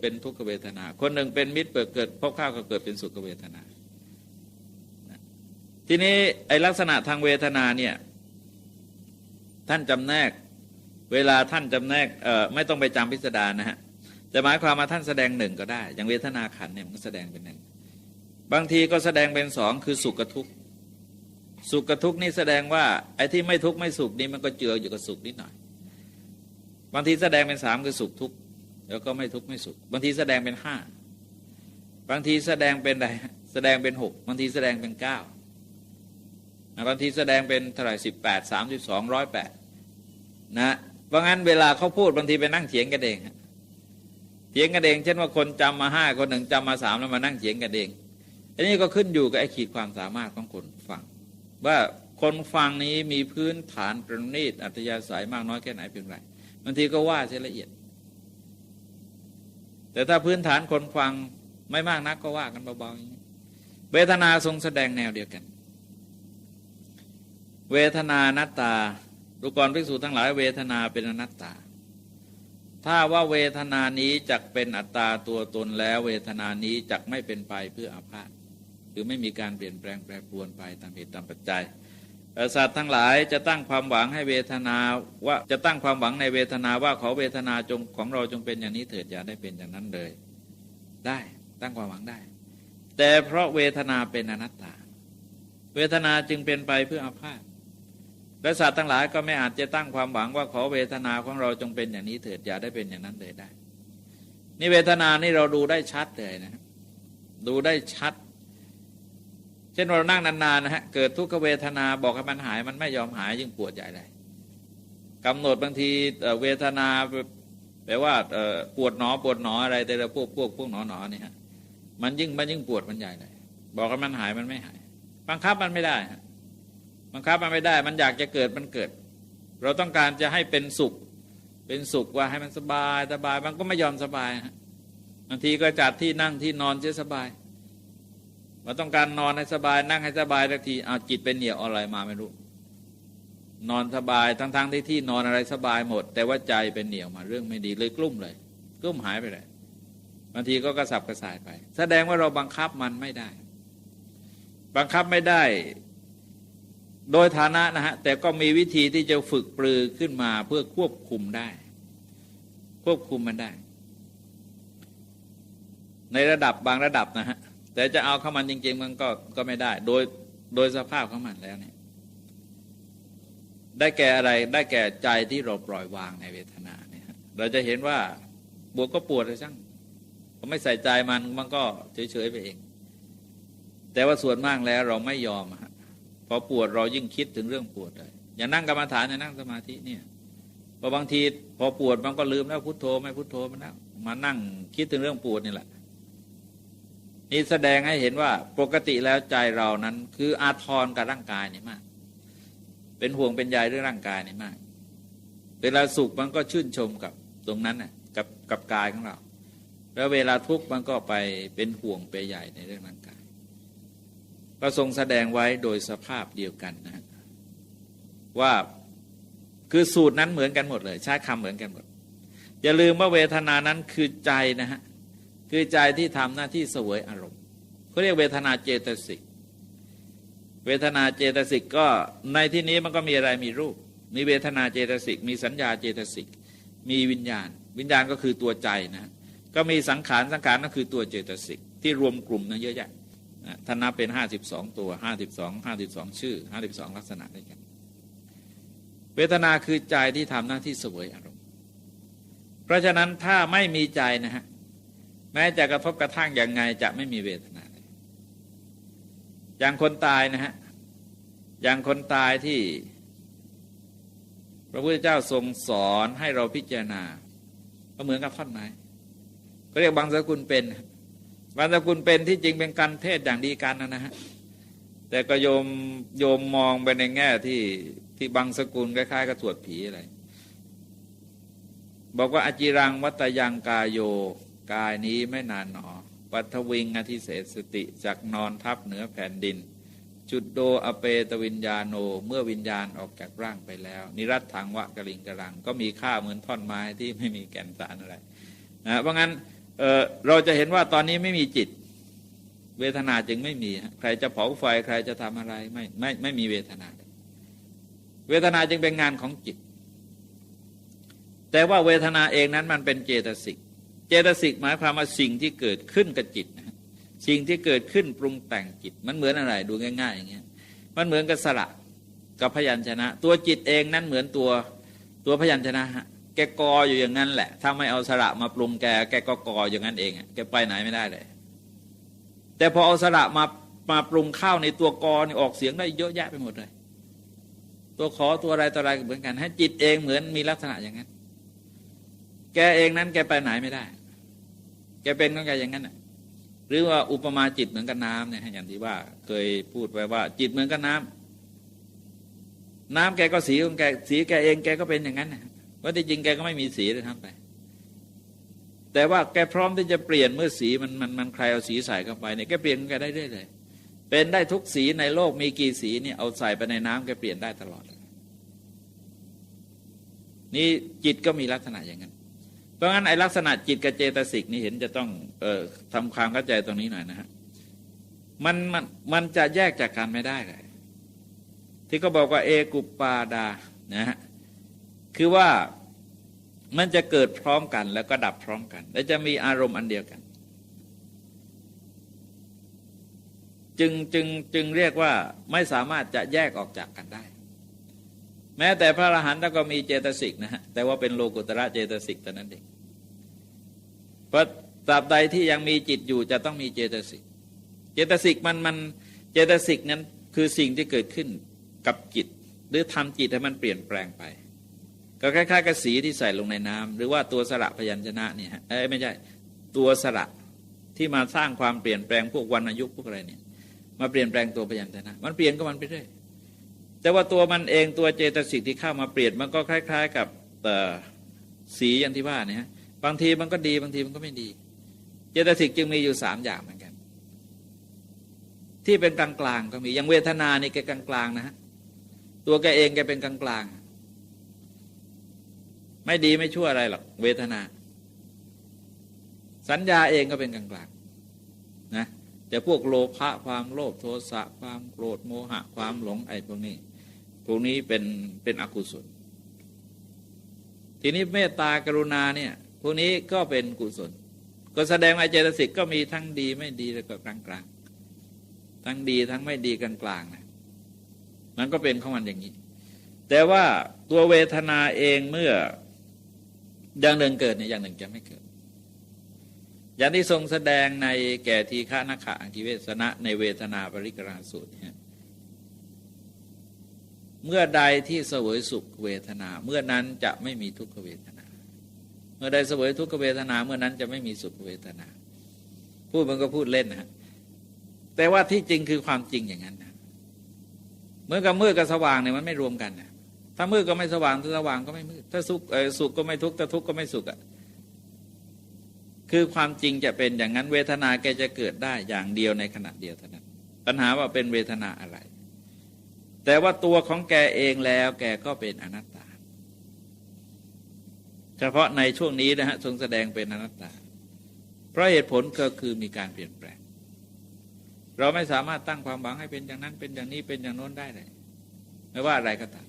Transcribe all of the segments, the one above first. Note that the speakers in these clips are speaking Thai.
เป็นทุกขเวทนา คนหนึ่งเป็นมิตรเปิดเกิดพบข้าวก็เกิดเป็นสุขเวทนา ทีนี้ไอลักษณะทางเวทนาเนี่ยท่านจำแนกเวลาท่านจำแนกเอ่อไม่ต้องไปจำพิสดารนะฮะจะหมายความมาท่านแสดงหนึ่งก็ได้ อย่างเวทนาขันเนี่ยมันแสดงเป็นหนึ่งบางทีก็แสดงเป็นสองคือสุขกับทุกข์สุขกับทุกข์นี่แสดงว่าไอ้ที่ไม่ทุกข์ไม่สุขนี่มันก็เจืออยู่กับสุขนิดหน่อย บางทีแสดงเป็นสามคือสุขทุกข์ แล้วก็ไม่ทุกข์ไม่สุขบางทีแสดงเป็นห้าบางทีแสดงเป็นอะไรแสดงเป็นหกบางทีแสดงเป็นเก้าบางทีแสดงเป็นเท่าไหร่สิบแปดสามสิบสองร้อยแปดนะเพราะงั้นเวลาเขาพูดบางทีไปนั่งเถียงกันเองเถียงกันเอง เช่นว่าคนจำมาห้าคนหนึ่งจำมาสามแล้วมานั่งเถียงกันเองอันนี้ก็ขึ้นอยู่กับไอ้ขีดความสามารถของคนฟัง ว่าคนฟังนี้มีพื้นฐานประณีตอัธยาศัยมากน้อยแค่ไหนเป็นไรบางทีก็ว่าเสียละเอียด แต่ถ้าพื้นฐานคนฟังไม่มากนักก็ว่ากันเบาๆอย่างนี้เวทนาทรงแสดงแนวเดียวกัน เวทนานัตตาดูกรภิกษุทั้งหลายเวทนาเป็นอนัตตา ถ้าว่าเวทนานี้จักเป็นอัตตาตัวตนแล้ว เวทนานี้จักไม่เป็นไปเพื่ออาพาธคือไม่มีการเปลี่ยนแปลงแปรปรวนไปตามเหตุตามปัจจัย สัตว์ทั้งหลายจะตั้งความหวังให้เวทนาว่าจะตั้งความหวังในเวทนาว่าขอเวทนาจงของเราจงเป็นอย่างนี้เถิดอย่าได้เป็นอย่างนั้นเลย ได้ตั้งความหวังได้ แต่เพราะเวทนาเป็นอนัตตา เวทนาจึงเป็นไปเพื่ออาพาธและสัตว์ทั้งหลายก็ไม่อาจจะตั้งความหวังว่าขอเวทนาของเราจงเป็นอย่างนี้เถิดอย่าได้เป็นอย่างนั้นเลยได้นี่เวทนานี่เราดูได้ชัดเลยนะดูได้ชัด ช่นเรานั่งนานๆนะฮะเกิดทุกขเวทนาบอกให้มันหายมันไม่ยอมหายยิ่งปวดใหญ่เลยกำหนดบางทีเวทนาแปลว่าปวดหนอปวดหนออะไรแต่ละพวกพวกพวกหนอหนอนี่ฮะมันยิ่งมันยิ่งปวดมันใหญ่เลยบอกให้มันหายมันไม่หาย บังคับมันไม่ได้ฮะบังคับมันไม่ได้ มันอยากจะเกิดมันเกิด เราต้องการจะให้เป็นสุข เป็นสุขว่าให้มันสบายสบายมันก็ไม่ยอมสบายฮะบางทีก็จัดที่นั่งที่นอนเฉยสบาย เราต้องการนอนให้สบายนั่งให้สบายทันทีเอาจิตเป็นเหนี่ยวอะไรมาไม่รู้ นอนสบายทั้งๆทที่ที่นอนอะไรสบายหมด แต่ว่าใจเป็นเหนี่ยวมาเรื่องไม่ดีเลยกลุ้มเลย กลุ้มหายไปเลยบางทีก็กระสับกระส่ายไป แสดงว่าเราบังคับมันไม่ได้ บังคับไม่ได้ โดยฐานะนะฮะแต่ก็มีวิธีที่จะฝึกปรือขึ้นมาเพื่อควบคุมได้ ควบคุมมันได้ ในระดับบางระดับนะฮะ แต่จะเอาเข้ามันจริง ๆ มันก็ก็ไม่ได้ โดยโดยสภาพของมันแล้วเนี่ยได้แก่อะไรได้แก่ใจที่เราปล่อยวางในเวทนาเนี่ยเราจะเห็นว่าบวกก็ปวดเลยช่างเราไม่ใส่ใจมันมันก็เฉยๆไปเอง แต่ว่าส่วนมากแล้วเราไม่ยอมฮะพอปวดเรายิ่งคิดถึงเรื่องปวดเลยอย่านั่งกรรมฐานอย่านั่งสมาธิเนี่ยพอบางทีพอปวดมันก็ลืมแล้วพุทโธไม่พุทโธมันแล้วมานั่งคิดถึงเรื่องปวดนี่แหละ นี่แสดงให้เห็นว่าปกติแล้วใจเรานั้น คืออาทรกับร่างกายนี่มาก เป็นห่วงเป็นใยเรื่องร่างกายนี่มาก เวลาสุขมันก็ชื่นชมกับตรงนั้นน่ะกับกับกายของเรา แล้วเวลาทุกข์มันก็ไปเป็นห่วงไปใหญ่ในเรื่องร่างกาย ก็ทรงแสดงไว้โดยสภาพเดียวกันนะว่าคือสูตรนั้นเหมือนกันหมดเลย ใช้คำเหมือนกันหมด อย่าลืมว่าเวทนานั้นคือใจนะฮะ คือใจที่ทำหน้าที่เสวยอารมณ์เขาเรียกเวทนาเจตสิก เวทนาเจตสิกก็ในที่นี้มันก็มีอะไรมีรูป มีเวทนาเจตสิก มีสัญญาเจตสิก มีวิญญาณ วิญญาณก็คือตัวใจนะก็มีสังขารสังขารก็คือตัวเจตสิก ที่รวมกลุ่มนั้นเยอะแยะท่านนับเป็นห้าสิบสองตัวห้าสิบสองห้าสิบสองชื่อห้าสิบสองลักษณะด้วยกันเวทนาคือใจที่ทำหน้าที่เสวยอารมณ์ เพราะฉะนั้นถ้าไม่มีใจนะฮะ แม้จะกระทบกระทั่งอย่างไงจะไม่มีเวทนา อย่างคนตายนะฮะ อย่างคนตายที่ พระพุทธเจ้าทรงสอนให้เราพิจารณา ก็เหมือนกับท่อนไม้ ก็เรียกบางสกุลเป็นบรรสกุลเป็นที่จริงเป็นการเทศอย่างดีกันนะฮะ แต่ก็โยมโยมมองไปในแง่ที่ที่บางสกุลคล้ายๆกับสวดผีอะไร บอกว่าอจิรังวัตยังกายโย กายนี้ไม่นานหนอ ปัทวิงอธิเศสติจากนอนทับเหนือแผ่นดิน จุดโดอเปตวิญญาโน เมื่อวิญญาณออกจากร่างไปแล้ว นิรัตถังวะกะลิงกะลัง ก็มีค่าเหมือนท่อนไม้ที่ไม่มีแก่นสารอะไรนะเพราะงั้นเเราจะเห็นว่าตอนนี้ไม่มีจิต เวทนาจึงไม่มี ใครจะเผาไฟใครจะทำอะไรไม่ไม่ไม่มีเวทนา เวทนาจึงเป็นงานของจิต แต่ว่าเวทนาเองนั้นมันเป็นเจตสิก เจตสิกหมายความว่าสิ่งที่เกิดขึ้นกับจิตนะสิ่งที่เกิดขึ้นปรุงแต่งจิต มันเหมือนอะไรดูง่าย ๆ อย่างเงี้ยมันเหมือนกับสระกับพยัญชนะ ตัวจิตเองนั้นเหมือนตัวตัวพยัญชนะฮะแกกออยู่อย่างนั้นแหละ ถ้าไม่เอาสระมาปรุงแก แกก็กออย่างนั้นเองแกไปไหนไม่ได้เลย แต่พอเอาสระมามาปรุงข้าวในตัวกอนี่ออกเสียงได้เยอะแยะไปหมดเลย ตัวขอตัวอะไรตัวอะไรเหมือนกัน ให้จิตเองเหมือนมีลักษณะอย่างนั้น แกเองนั้นแกไปไหนไม่ได้ เป็นของแกอย่างนั้นหรือว่าอุปมาจิตเหมือนกับน้ำเนี่ยอย่างที่ว่า เคยพูดไว้ว่า จิตเหมือนกับน้ำน้ำแกก็สีของแกสีแกเองแกก็เป็นอย่างนั้นนะว่าที่จริงแกก็ไม่มีสีเลยทั้งไป แต่ว่าแกพร้อมที่จะเปลี่ยนเมื่อสีมันมันมันใครเอาสีใส่เข้าไปเนี่ยแกเปลี่ยนแกได้เรื่อยเลยเป็นได้ทุกสีในโลกมีกี่สีเนี่ยเอาใส่ไปในน้ำแกเปลี่ยนได้ตลอด นี่จิตก็มีลักษณะอย่างนั้น เพราะงั้นไอลักษณะจิตกับเจตสิกนี่เห็นจะต้องเออทำความเข้าใจตรงนี้หน่อยนะฮะมันมันมันจะแยกจากกันไม่ได้เลยที่เขาบอกว่าเอกุปปาดานะฮะคือว่ามันจะเกิดพร้อมกันแล้วก็ดับพร้อมกัน และจะมีอารมณ์อันเดียวกัน จึงจึงจึงเรียกว่าไม่สามารถจะแยกออกจากกันได้ แม้แต่พระอรหันต์ก็มีเจตสิกนะฮะแต่ว่าเป็นโลกุตระเจตสิกแต่นั้นเองเพราะตราบใดที่ยังมีจิตอยู่จะต้องมีเจตสิกเจตสิกมันมันเจตสิกนั้นคือสิ่งที่เกิดขึ้นกับจิต หรือทำจิตให้มันเปลี่ยนแปลงไป ก็คล้ายๆกับสีที่ใส่ลงในน้ำหรือว่าตัวสระพยัญชนะเนี่ยเอ้ไม่ใช่ตัวสระที่มาสร้างความเปลี่ยนแปลงพวกวรรณยุกพวกอะไรเนี่ยมาเปลี่ยนแปลงตัวพยัญชนะ มันเปลี่ยนก็มันไปเรื่อย แต่ว่าตัวมันเองตัวเจตสิกที่เข้ามาเปลี่ยนมันก็คล้าย ๆ กับสีอย่างที่ว่าเนี่ยบางทีมันก็ดีบางทีมันก็ไม่ดี เจตสิกจึงมีอยู่สามอย่างเหมือนกัน ที่เป็นกลางๆก็มีอย่างเวทนานี่แกกลางๆนะฮะตัวแกเองแกเป็นกลางๆไม่ดีไม่ชั่วอะไรหรอกเวทนา สัญญาเองก็เป็นกลางๆนะแต่พวกโลภะความโลภโทสะความโกรธโมหะความหลงไอ้พวกนี้ พวกนี้เป็นเป็นอกุศล ทีนี้เมตตากรุณาเนี่ยพวกนี้ก็เป็นกุศล ก็แสดงว่าเจตสิกก็มีทั้งดีไม่ดีแล้วก็กลางๆทั้งดีทั้งไม่ดีกลางๆนะมันก็เป็นของมันอย่างนี้ แต่ว่าตัวเวทนาเองเมื่ออย่างหนึ่งเกิดเนี่ยอย่างหนึ่งจะไม่เกิด อย่างที่ทรงแสดงในแก่ทีฆานาคะอังคิเวสนะในเวทนาปริกราสูตรเนี่ย เมื่อใดที่เสวยสุขเวทนา เมื่อนั้นจะไม่มีทุกขเวทนา เมื่อใดเสวยทุกขเวทนา เมื่อนั้นจะไม่มีสุขเวทนา พูดมันก็พูดเล่นนะแต่ว่าที่จริงคือความจริงอย่างนั้นนะเมื่อกับมืดกับสว่างเนี่ยมันไม่รวมกันนะถ้ามืดก็ไม่สว่าง ถ้าสว่างก็ไม่มืด ถ้าสุขสุขก็ไม่ทุกข์ ถ้าทุกข์ก็ไม่สุขอะ คือความจริงจะเป็นอย่างนั้นเวทนาแกจะเกิดได้อย่างเดียวในขณะเดียวเท่านั้น ปัญหาว่าเป็นเวทนาอะไร แต่ว่าตัวของแกเองแล้วแกก็เป็นอนัตตา เฉพาะในช่วงนี้นะฮะทรงแสดงเป็นอนัตตา เพราะเหตุผลก็คือมีการเปลี่ยนแปลง เราไม่สามารถตั้งความหวังให้เป็นอย่างนั้นเป็นอย่างนี้เป็นอย่างโน้นได้เลย ไม่ว่าอะไรก็ตาม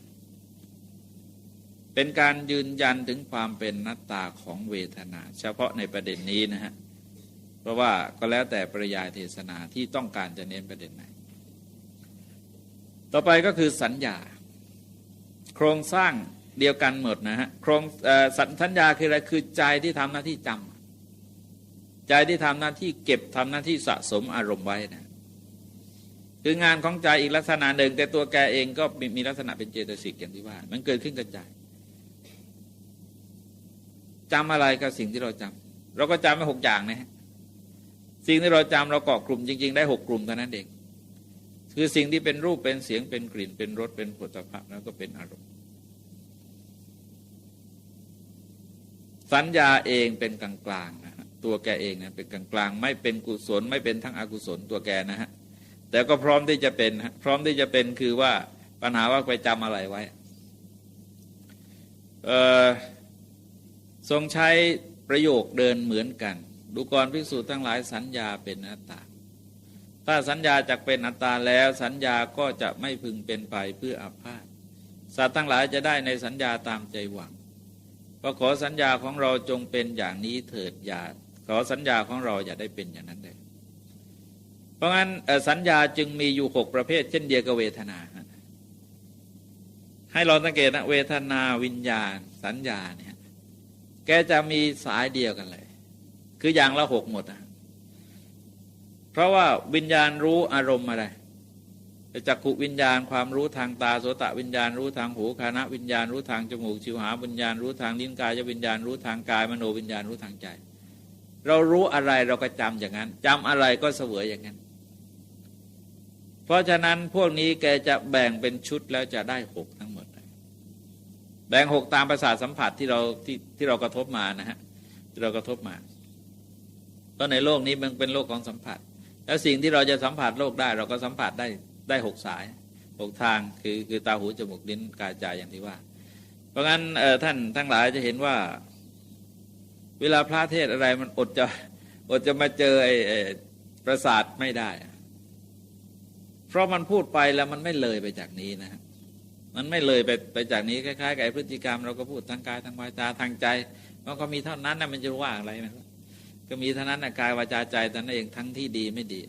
เป็นการยืนยันถึงความเป็นนัตตาของเวทนา เฉพาะในประเด็นนี้นะฮะ เพราะว่าก็แล้วแต่ปริยายเทศนาที่ต้องการจะเน้นประเด็นไหน ต่อไปก็คือสัญญา โครงสร้างเดียวกันหมดนะฮะโครงสัญญาคืออะไรคือใจที่ทำหน้าที่จำใจที่ทำหน้าที่เก็บทำหน้าที่สะสมอารมณ์ไว้นะคืองานของใจอีกลักษณะหนึ่ง แต่ตัวแกเองก็มีลักษณะเป็นเจตสิกอย่างที่ว่า มันเกิดขึ้นกับใจจำอะไรกับสิ่งที่เราจำเราก็จำไปหกอย่างนะสิ่งที่เราจำเราเกาะกลุ่มจริง ๆ ได้หกกลุ่มเท่านั้นเอง คือสิ่งที่เป็นรูปเป็นเสียงเป็นกลิ่นเป็นรสเป็นผลิตภัณฑ์แล้วก็เป็นอารมณ์ สัญญาเองเป็นกลางๆนะฮะตัวแกเองนะเป็นกลางๆ ไม่เป็นกุศล ไม่เป็นทั้งอกุศลตัวแกนะฮะแต่ก็พร้อมที่จะเป็นพร้อมที่จะเป็นคือว่าปัญหาว่าไปจำอะไรไว้เทรงใช้ประโยคเดินเหมือนกัน ดูก่อนภิกษุทั้งหลายสัญญาเป็นอนัตตา ถ้าสัญญาจักเป็นอัตตาแล้วสัญญาก็จะไม่พึงเป็นไปเพื่ออาพาธสัตว์ทั้งหลายจะได้ในสัญญาตามใจหวังก็ขอสัญญาของเราจงเป็นอย่างนี้เถิดอย่าขอสัญญาของเราอย่าได้เป็นอย่างนั้นเลยเพราะงั้นสัญญาจึงมีอยู่หกประเภท เช่นเดียวกับเวทนา ให้เราสังเกตนะเวทนาวิญญาณ สัญญาเนี่ยแกจะมีสายเดียวกันเลย คืออย่างละหกหมดนะ เพราะว่าวิญญาณรู้อารมณ์อะไรจักขุวิญญาณความรู้ทางตาโสตวิญญาณรู้ทางหูคานะวิญญาณรู้ทางจมูกชิวหาวิญญาณรู้ทางลิ้นกายวิญญาณรู้ทางกายมโนวิญญาณรู้ทางใจ เรารู้อะไรเราก็จำอย่างนั้นจำอะไรก็เสวยอย่างนั้น เพราะฉะนั้นพวกนี้แกจะแบ่งเป็นชุดแล้วจะได้หกทั้งหมด แบ่งหกตามประสาทสัมผัสที่เราที่ที่เรากระทบมานะฮะที่เรากระทบมาเพราะในโลกนี้มันเป็นโลกของสัมผัส แล้วสิ่งที่เราจะสัมผัสโลกได้ เราก็สัมผัสได้ได้หกสายหกทางคือคือตาหูจมูกลิ้นกายใจอย่างที่ว่า เพราะงั้นท่านทั้งหลายจะเห็นว่า เวลาพระเทศอะไรมันอดจะอดจะมาเจอไอ้ประสาทไม่ได้ เพราะมันพูดไปแล้วมันไม่เลยไปจากนี้นะฮะมันไม่เลยไปไปจากนี้คล้ายๆกับพฤติกรรมเราก็พูดทางกายทางวาจาทางใจมันก็มีเท่านั้นนะมันจะว่าอะไรมัน ก็มีเท่านั้นนะกายวาจาใจแต่นั้นเองทั้งที่ดีไม่ดี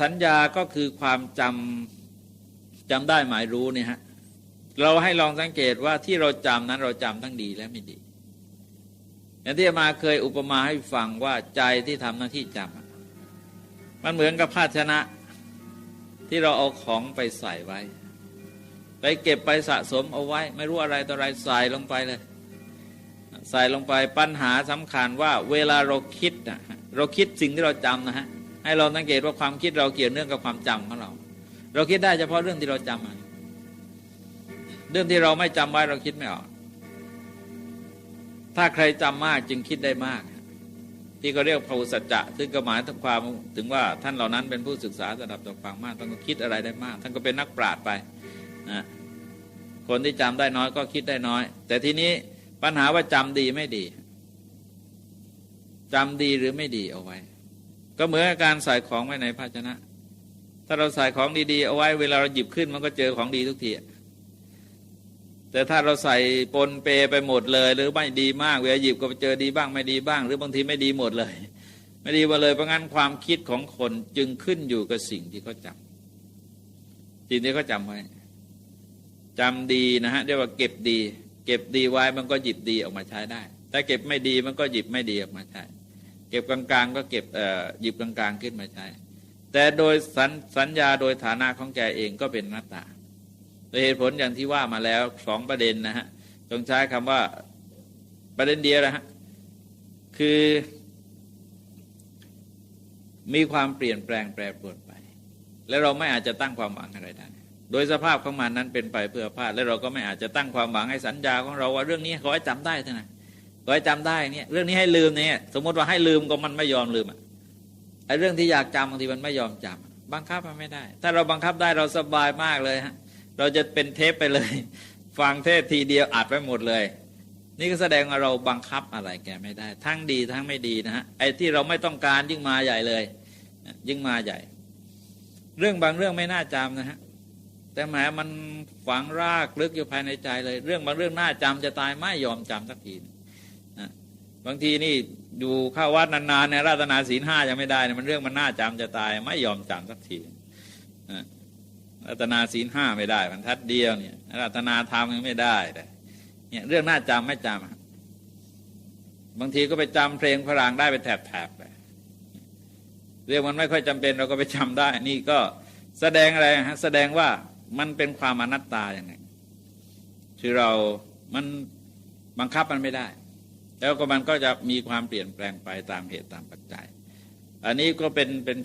สัญญาก็คือความจำจำได้หมายรู้เนี่ยฮะเราให้ลองสังเกตว่าที่เราจำนั้นเราจำทั้งดีและไม่ดีอย่างที่มาเคยอุปมาให้ฟังว่าใจที่ทำหน้าที่จำมันเหมือนกับภาชนะที่เราเอาของไปใส่ไว้ ไปเก็บไปสะสมเอาไว้ ไม่รู้อะไรต่ออะไรใส่ลงไปเลย ใส่ลงไปปัญหาสำคัญว่าเวลาเราคิดนะเราคิดสิ่งที่เราจำนะฮะให้เราสังเกตว่าความคิดเราเกี่ยวเนื่องกับความจำของเรา เราคิดได้เฉพาะเรื่องที่เราจำมาเรื่องที่เราไม่จำไว้เราคิดไม่ออกถ้าใครจำมากจึงคิดได้มาก ที่เขาเรียกภูสัจจะซึ่งก็หมายถึงความถึงว่าท่านเหล่านั้นเป็นผู้ศึกษาระดับต่อฟังมากท่านก็คิดอะไรได้มาก ท่านก็เป็นนักปราชญ์ไปนะคนที่จำได้น้อยก็คิดได้น้อย แต่ทีนี้ ปัญหาว่าจำดีไม่ดีจำดีหรือไม่ดีเอาไว้ ก็เหมือนการใส่ของไว้ในภาชนะ ถ้าเราใส่ของดีๆเอาไว้เวลาเราหยิบขึ้นมันก็เจอของดีทุกทีแต่ถ้าเราใส่ปนเปไปหมดเลย หรือไม่ดีมากเวลาหยิบก็ไปเจอดีบ้างไม่ดีบ้าง หรือบางทีไม่ดีหมดเลย ไม่ดีมาเลยเพราะงั้นความคิดของคนจึงขึ้นอยู่กับสิ่งที่เขาจำสิ่งที่เขาจำไว้จำดีนะฮะเรียกว่าเก็บดี เก็บดีไว้มันก็หยิบดีออกมาใช้ได้แต่เก็บไม่ดีมันก็หยิบไม่ดีออกมาใช้ เก็บกลางๆ ก็เก็บหยิบกลางๆขึ้นมาใช้ แต่โดยสสัญญาโดยฐานะของแกเองก็เป็นหน้าตาโดยเหตุผลอย่างที่ว่ามาแล้วสองประเด็นนะฮะต้องใช้คำว่าประเด็นเดียวนะฮะคือมีความเปลี่ยนแปลงแปรปรวนไป และเราไม่อาจจะตั้งความหวังอะไรได้ โดยสภาพของมันนั้นเป็นไปเพื่อพลาด และเราก็ไม่อาจจะตั้งความหวังให้สัญญาของเราว่าเรื่องนี้ขอให้จำได้เท่านั้นขอให้จำได้เนี่ยเรื่องนี้ให้ลืมเนี่ยสมมติว่าให้ลืมก็มันไม่ยอมลืมอะไอ้เรื่องที่อยากจำบางทีมันไม่ยอมจำบังคับมันไม่ได้ ถ้าเราบังคับได้เราสบายมากเลยฮะเราจะเป็นเทปไปเลย ฟังเทศทีเดียวอัดไปหมดเลย นี่ก็แสดงว่าเราบังคับอะไรแกไม่ได้ ทั้งดีทั้งไม่ดีนะฮะไอ้ที่เราไม่ต้องการยิ่งมาใหญ่เลย ยิ่งมาใหญ่ เรื่องบางเรื่องไม่น่าจำนะฮะ แต่แหมมันฝังรากลึกอยู่ภายในใจเลย เรื่องบางเรื่องน่าจำจะตายไม่ยอมจำสักทีนะบางทีนี่อยู่เข้าวัดนานๆเนี่ยราตนาศีลห้ายังไม่ได้เนี่ยมันเรื่องมันน่าจำจะตายไม่ยอมจำสักทีนะรัตนาศีลห้าไม่ได้มันทัดเดียวเนี่ยรัตนาธรรมยังไม่ได้เลยเนี่ยเรื่องน่าจำไม่จำบางทีก็ไปจำเพลงพรังได้ไปแถบๆไปเรื่องมันไม่ค่อยจำเป็นเราก็ไปจำได้ นี่ก็แสดงอะไรฮะแสดงว่า มันเป็นความอนัตตาอย่างไงคือเรามันบังคับมันไม่ได้ แล้วก็มันก็จะมีความเปลี่ยนแปลงไปตามเหตุตามปัจจัย อันนี้ก็เป็นเป็น